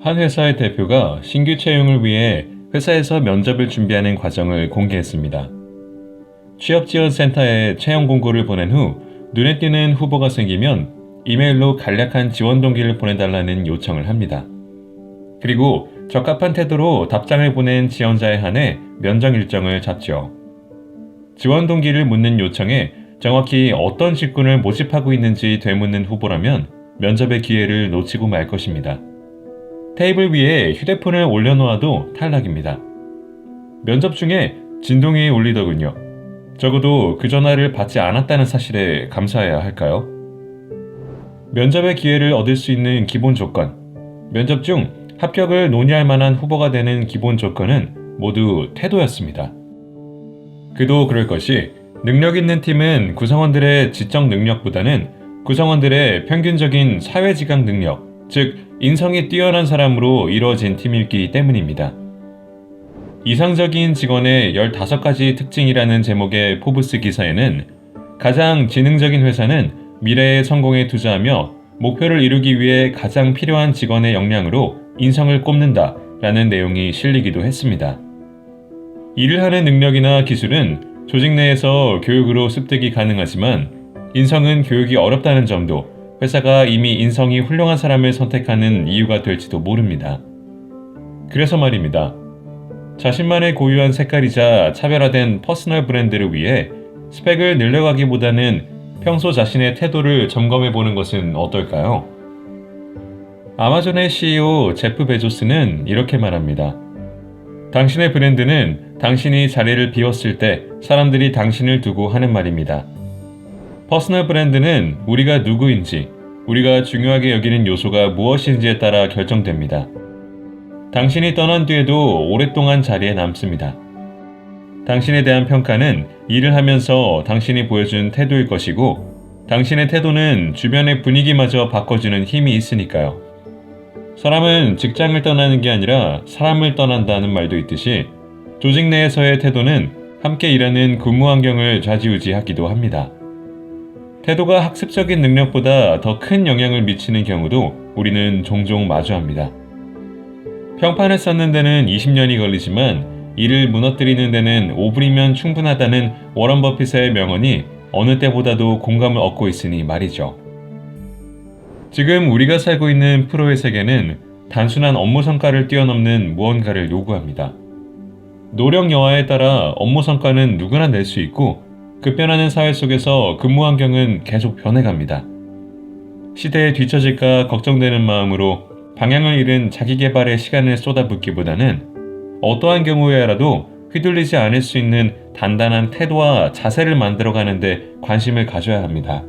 한 회사의 대표가 신규 채용을 위해 회사에서 면접을 준비하는 과정을 공개했습니다. 취업지원센터에 채용 공고를 보낸 후 눈에 띄는 후보가 생기면 이메일로 간략한 지원 동기를 보내달라는 요청을 합니다. 그리고 적합한 태도로 답장을 보낸 지원자에 한해 면접 일정을 잡죠. 지원 동기를 묻는 요청에 정확히 어떤 직군을 모집하고 있는지 되묻는 후보라면 면접의 기회를 놓치고 말 것입니다. 테이블 위에 휴대폰을 올려놓아도 탈락입니다. 면접 중에 진동이 울리더군요. 적어도 그 전화를 받지 않았다는 사실에 감사해야 할까요? 면접의 기회를 얻을 수 있는 기본 조건. 면접 중 합격을 논의할 만한 후보가 되는 기본 조건은 모두 태도였습니다. 그도 그럴 것이 능력 있는 팀은 구성원들의 지적 능력보다는 구성원들의 평균적인 사회지각 능력, 즉 인성이 뛰어난 사람으로 이루어진 팀이기 때문입니다. 이상적인 직원의 15가지 특징이라는 제목의 포브스 기사에는 가장 지능적인 회사는 미래의 성공에 투자하며 목표를 이루기 위해 가장 필요한 직원의 역량으로 인성을 꼽는다 라는 내용이 실리기도 했습니다. 일을 하는 능력이나 기술은 조직 내에서 교육으로 습득이 가능하지만 인성은 교육이 어렵다는 점도 회사가 이미 인성이 훌륭한 사람을 선택하는 이유가 될지도 모릅니다. 그래서 말입니다. 자신만의 고유한 색깔이자 차별화된 퍼스널 브랜드를 위해 스펙을 늘려가기보다는 평소 자신의 태도를 점검해 보는 것은 어떨까요? 아마존의 CEO 제프 베조스는 이렇게 말합니다. 당신의 브랜드는 당신이 자리를 비웠을 때 사람들이 당신을 두고 하는 말입니다. 퍼스널 브랜드는 우리가 누구인지, 우리가 중요하게 여기는 요소가 무엇인지에 따라 결정됩니다. 당신이 떠난 뒤에도 오랫동안 자리에 남습니다. 당신에 대한 평가는 일을 하면서 당신이 보여준 태도일 것이고, 당신의 태도는 주변의 분위기마저 바꿔주는 힘이 있으니까요. 사람은 직장을 떠나는 게 아니라 사람을 떠난다는 말도 있듯이 조직 내에서의 태도는 함께 일하는 근무 환경을 좌지우지하기도 합니다. 태도가 학습적인 능력보다 더 큰 영향을 미치는 경우도 우리는 종종 마주합니다. 평판을 쌓는 데는 20년이 걸리지만 이를 무너뜨리는 데는 5분이면 충분하다는 워런 버핏의 명언이 어느 때보다도 공감을 얻고 있으니 말이죠. 지금 우리가 살고 있는 프로의 세계는 단순한 업무 성과를 뛰어넘는 무언가를 요구합니다. 노력 여하에 따라 업무 성과는 누구나 낼 수 있고 급변하는 사회 속에서 근무 환경은 계속 변해갑니다. 시대에 뒤처질까 걱정되는 마음으로 방향을 잃은 자기 개발에 시간을 쏟아붓기보다는 어떠한 경우에라도 휘둘리지 않을 수 있는 단단한 태도와 자세를 만들어가는데 관심을 가져야 합니다.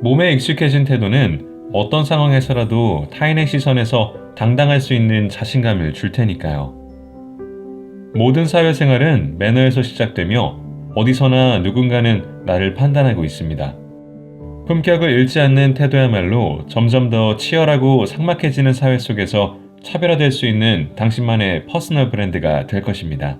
몸에 익숙해진 태도는 어떤 상황에서라도 타인의 시선에서 당당할 수 있는 자신감을 줄 테니까요. 모든 사회생활은 매너에서 시작되며 어디서나 누군가는 나를 판단하고 있습니다. 품격을 잃지 않는 태도야말로 점점 더 치열하고 삭막해지는 사회 속에서 차별화될 수 있는 당신만의 퍼스널 브랜드가 될 것입니다.